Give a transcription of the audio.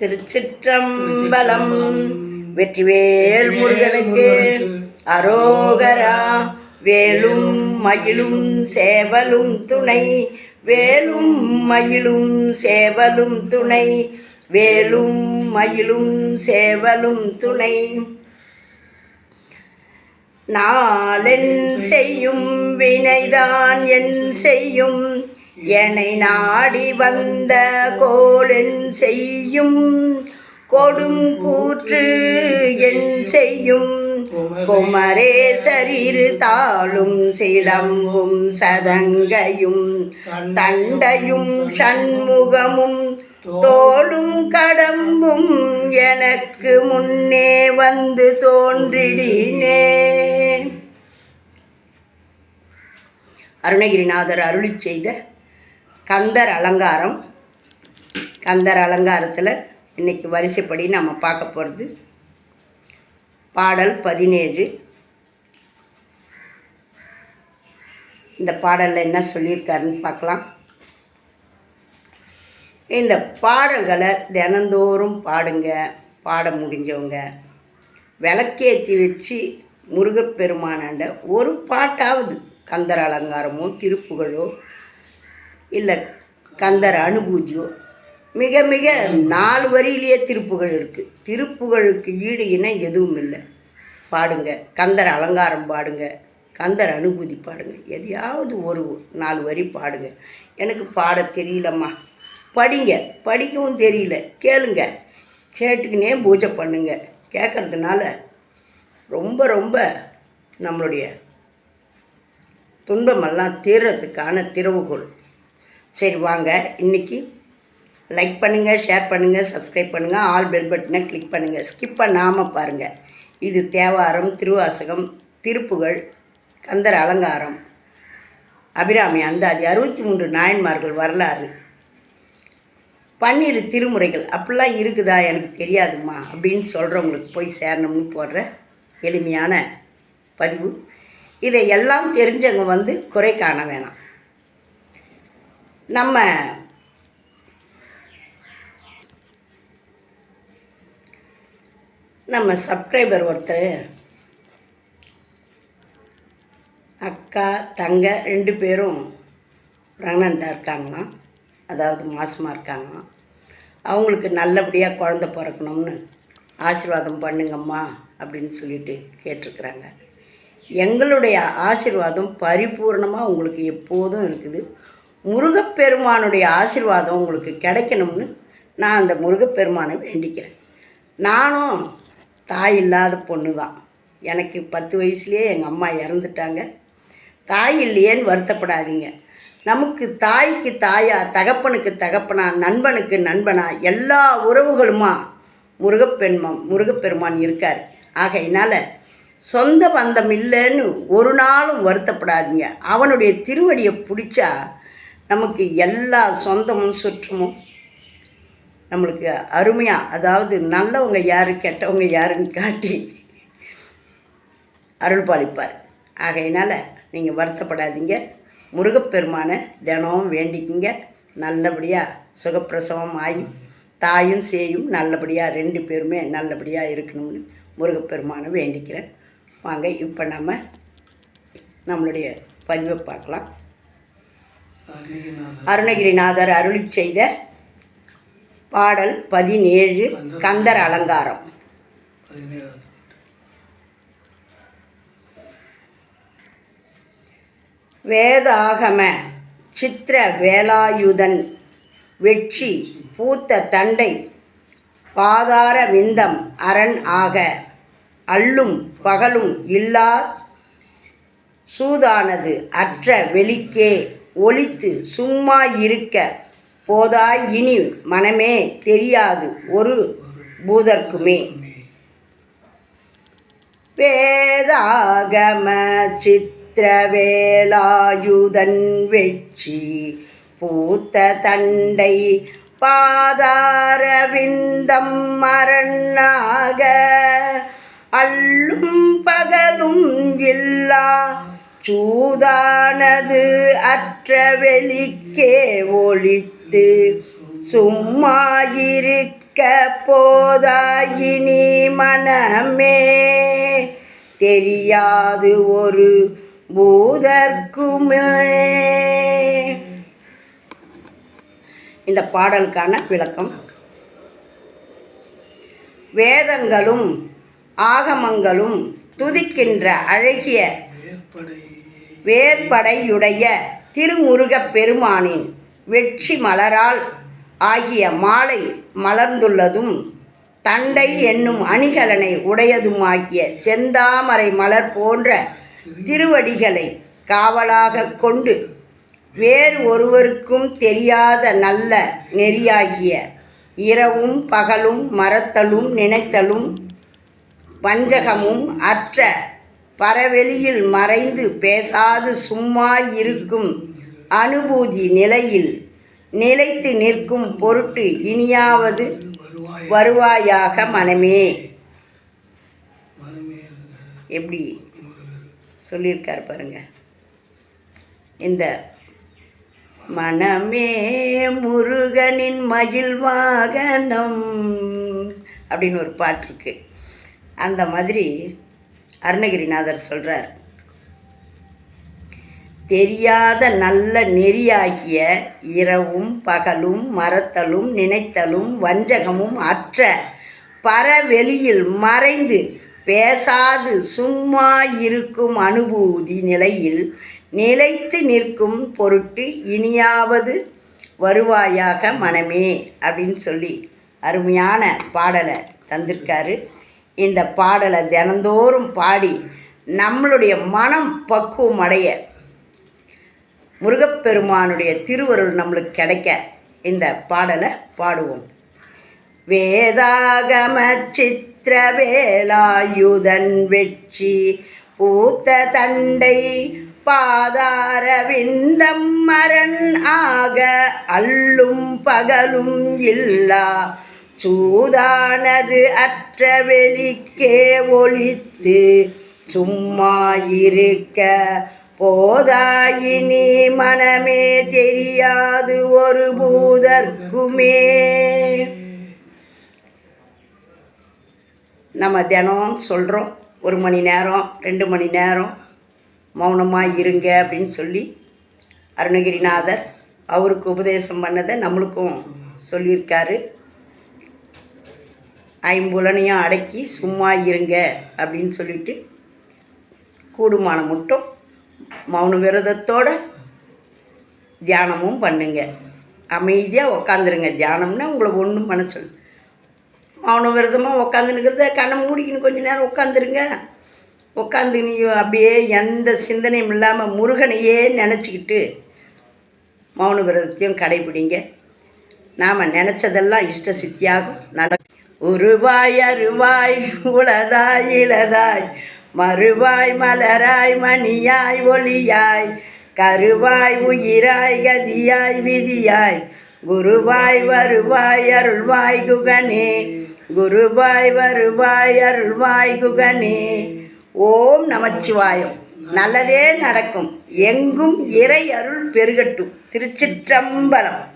திருச்சிற்றம்பலம் வெற்றிவேல் முருகனுக்கு அரோகரா வேலும் மயிலும் சேவலும் துணை வேலும் மயிலும் சேவலும் துணை வேலும் மயிலும் சேவலும் துணை. நாளென் செய்யும் வினைதான் என் செய்யும் என்னை நாடி வந்த கோளென் செய்யும் கொடும் கூற்று என் செய்யும். குமரேசரிரு தாளும் சிலம்பும் சதங்கையும் தண்டையும் சண்முகமும் தோளும் கடம்பும் எனக்கு முன்னே வந்து தோன்றிடினே. அருணகிரிநாதர் அருளி செய்த கந்தர் அலங்காரம். கந்தர் அலங்காரத்தில் இன்னைக்கு வரிசைப்படி நம்ம பார்க்க போகிறது பாடல் பதினேழு. இந்த பாடலில் என்ன சொல்லியிருக்காருன்னு பார்க்கலாம். இந்த பாடல்களை தினந்தோறும் பாடுங்க பாட முடிஞ்சவங்க. விளக்கேற்றி வச்சு முருகப்பெருமானாண்ட ஒரு பாட்டாவது கந்தர் அலங்காரமோ திருப்புகழோ இல்லை கந்தர் அனுபூதியோ மிக மிக நாலு வரியிலேயே திருப்புகழ் இருக்குது திருப்புகழுக்கு ஈடு இணை எதுவும் இல்லை. பாடுங்க. கந்தர் அலங்காரம் பாடுங்க. கந்தர் அனுபூதி பாடுங்க. எதையாவது ஒரு நாலு வரி பாடுங்க. எனக்கு பாட தெரியலம்மா. படிங்க. படிக்கவும் தெரியல. கேளுங்க. கேட்டுக்கினே பூஜை பண்ணுங்க. கேட்கறதுனால ரொம்ப ரொம்ப நம்மளுடைய துன்பமெல்லாம் தீர்றதுக்கான திறவுகோள். சரி வாங்க. இன்னைக்கு லைக் பண்ணுங்கள் ஷேர் பண்ணுங்கள் சப்ஸ்கிரைப் பண்ணுங்கள் ஆல் பெல் பட்டனை கிளிக் பண்ணுங்கள் ஸ்கிப் பண்ணாமல் பாருங்கள் இது தேவாரம் திருவாசகம் திருப்புகழ் கந்தர் அலங்காரம். அபிராமி அந்தாதி அறுபத்தி மூன்று நாயன்மார்கள் வரலாறு. பன்னிரு திருமுறைகள் அப்படிலாம் இருக்குதா? எனக்கு தெரியாதும்மா அப்படின்னு சொல்கிறவங்களுக்கு போய் சேரணும்னு போடுற எளிமையான பதிவு. இதை எல்லாம் தெரிஞ்சவங்க வந்து குறை காண வேணாம். நம்ம நம்ம சப்ஸ்கிரைபர் ஒருத்தர் அக்கா தங்க ரெண்டு பேரும் ப்ரெக்னண்ட்டாக இருக்காங்களாம். அதாவது மாசமாக இருக்காங்களாம். அவங்களுக்கு நல்லபடியாக குழந்த பிறக்கணும்னு ஆசீர்வாதம் பண்ணுங்கம்மா அப்படின்னு சொல்லிட்டு கேட்டிருக்கிறாங்க. எங்களுடைய ஆசீர்வாதம் பரிபூர்ணமாக உங்களுக்கு எப்போதும் இருக்குது. முருகப்பெருமானுடைய ஆசீர்வாதம் உங்களுக்கு கிடைக்கணும்னு நான் அந்த முருகப்பெருமானை வேண்டிக்கிறேன். நானும் தாய் இல்லாத பொண்ணு தான். எனக்கு பத்து வயசுலேயே எங்கள் அம்மா இறந்துட்டாங்க. தாய் இல்லையேன்னு வருத்தப்படாதீங்க. நமக்கு தாய்க்கு தாயா தகப்பனுக்கு தகப்பனா நண்பனுக்கு நண்பனா எல்லா உறவுகளுமா முருகப்பெண்மம் முருகப்பெருமான் இருக்கார். ஆகையினால சொந்த பந்தம் இல்லைன்னு ஒரு நாளும் வருத்தப்படாதீங்க. அவனுடைய திருவடியை பிடிச்சா நமக்கு எல்லா சொந்தமும் சுற்றமும் நம்மளுக்கு அருமையாக அதாவது நல்லவங்க யார் கெட்டவங்க யாருன்னு காட்டி அருள் பாலிப்பார் ஆகையினால் நீங்கள் வருத்தப்படாதீங்க. முருகப்பெருமானை தினமும் வேண்டிக்கிங்க. நல்லபடியாக சுகப்பிரசவம் ஆகி தாயும் சேயும் நல்லபடியாக ரெண்டு பேருமே நல்லபடியாக இருக்கணும்னு முருகப்பெருமானை வேண்டிக்கிறேன். வாங்க இப்போ நம்ம நம்மளுடைய பதிவை பார்க்கலாம். அருணகிரிநாதர். அருளி செய்த பாடல் பதினேழு கந்தர் அலங்காரம். வேதாகம சித்திர வேலாயுதன் வெற்றி பூத்த தண்டை பாதார விந்தம் அரண் ஆக அல்லும் பகலும் இல்லா சூதானது அற்ற வெளிக்கே ஒளித்து சும்மா இருக்க போதாய் இனி மனமே தெரியாது ஒரு பூதர்க்குமே. வேதாகம சித்திரவேலாயுதன் வெற்றி பூத்த தண்டை பாதாரவிந்தம் மரணாக. அல்லும் பகலும் இல்லா சூதானது அற்ற வெளிக்கே ஒளித்து சும்மா இருக்க போதாயினி மனமே. தெரியாது ஒரு பூதற்குமே இந்த பாடலுக்கான விளக்கம். வேதங்களும் ஆகமங்களும் துதிக்கின்ற அழகிய வேற்படையுடைய திருமுருகப் பெருமானின் வெற்றி மலரால் ஆகிய மாலை மலர்ந்துள்ளதும் தண்டை என்னும் அணிகலனை உடையதுமாகிய செந்தாமரை மலர் போன்ற திருவடிகளை காவலாக கொண்டு வேறு ஒருவருக்கும் தெரியாத நல்ல நெறியாகிய இரவும் பகலும் மறத்தலும் நினைத்தலும் வஞ்சகமும் அற்ற பரவெளியில் மறைந்து பேசாது சும்மா இருக்கும் அனுபூதி நிலையில் நிலைத்து நிற்கும் பொருட்டு இனியாவது வருவாயாக மனமே. எப்படி சொல்லியிருக்கார் பாருங்க. இந்த மனமே முருகனின் மகிழ் வாகனம் அப்படின்னு ஒரு பாட்டு இருக்கு. அந்த மாதிரி அருணகிரிநாதர் சொல்கிறார் தெரியாத நல்ல நெறியாகிய இரவும் பகலும் மறத்தலும் நினைத்தலும் வஞ்சகமும் அற்ற பரவெளியில் மறைந்து பேசாது சும்மா இருக்கும் அனுபூதி நிலையில் நிலைத்து நிற்கும் பொருட்டு இனியாவது வருவாயாக மனமே அப்படின்னு சொல்லி அருமையான பாடலை தந்திருக்காரு. இந்த பாடலை தினந்தோறும் பாடி நம்மளுடைய மனம் பக்குவம் அடைய முருகப்பெருமானுடைய திருவருள் நம்மளுக்கு கிடைக்க இந்த பாடலை பாடுவோம். வேதாகம சித்திரவேலாயுதன் வெற்றி பூத்த தண்டை பாதார விந்தம் மரண் ஆக அல்லும் பகலும் இல்லா சூதானது அற்ற வெளிக்கே ஒளித்து சும்மா இருக்க போதாயினி மனமே தெரியாது ஒரு பூதற்குமே நம்ம தினம் சொல்கிறோம் ஒரு மணி நேரம் ரெண்டு மணி நேரம் மௌனமாக இருங்க அப்படின்னு சொல்லி அருணகிரிநாதர் அவருக்கு உபதேசம் பண்ணதை நம்மளுக்கும் சொல்லியிருக்காரு. ஐம்புலனையும் அடக்கி சும்மா இருங்க அப்படின்னு சொல்லிட்டு கூடுமான மட்டும் மௌன விரதத்தோட தியானமும் பண்ணுங்க. அமைதியாக உக்காந்துருங்க. தியானம்னா உங்களை ஒன்றும் பண்ண சொல்லு மௌன விரதமாக உக்காந்துனுக்கிறத கண்ணை மூடிக்கின்னு கொஞ்ச நேரம் உட்காந்துருங்க உட்காந்து நீ அப்படியே எந்த சிந்தனையும் இல்லாமல் முருகனையே நினச்சிக்கிட்டு மௌன விரதத்தையும் கடைபிடிங்க. நாம் நினச்சதெல்லாம் இஷ்ட சித்தியாகும். நல்ல உருவாய் அருவாய் உளதாய் இளதாய். மறுவாய் மலராய் மணியாய் ஒளியாய். கருவாய் உயிராய் கதியாய் விதியாய். குருவாய் வருவாய் அருள்வாய் குகனே. குருவாய் வருவாய் அருள்வாய் குகனே. ஓம் நமச்சிவாயம். நல்லதே நடக்கும். எங்கும் இறை அருள் பெருகட்டும். திருச்சிற்றம்பலம்.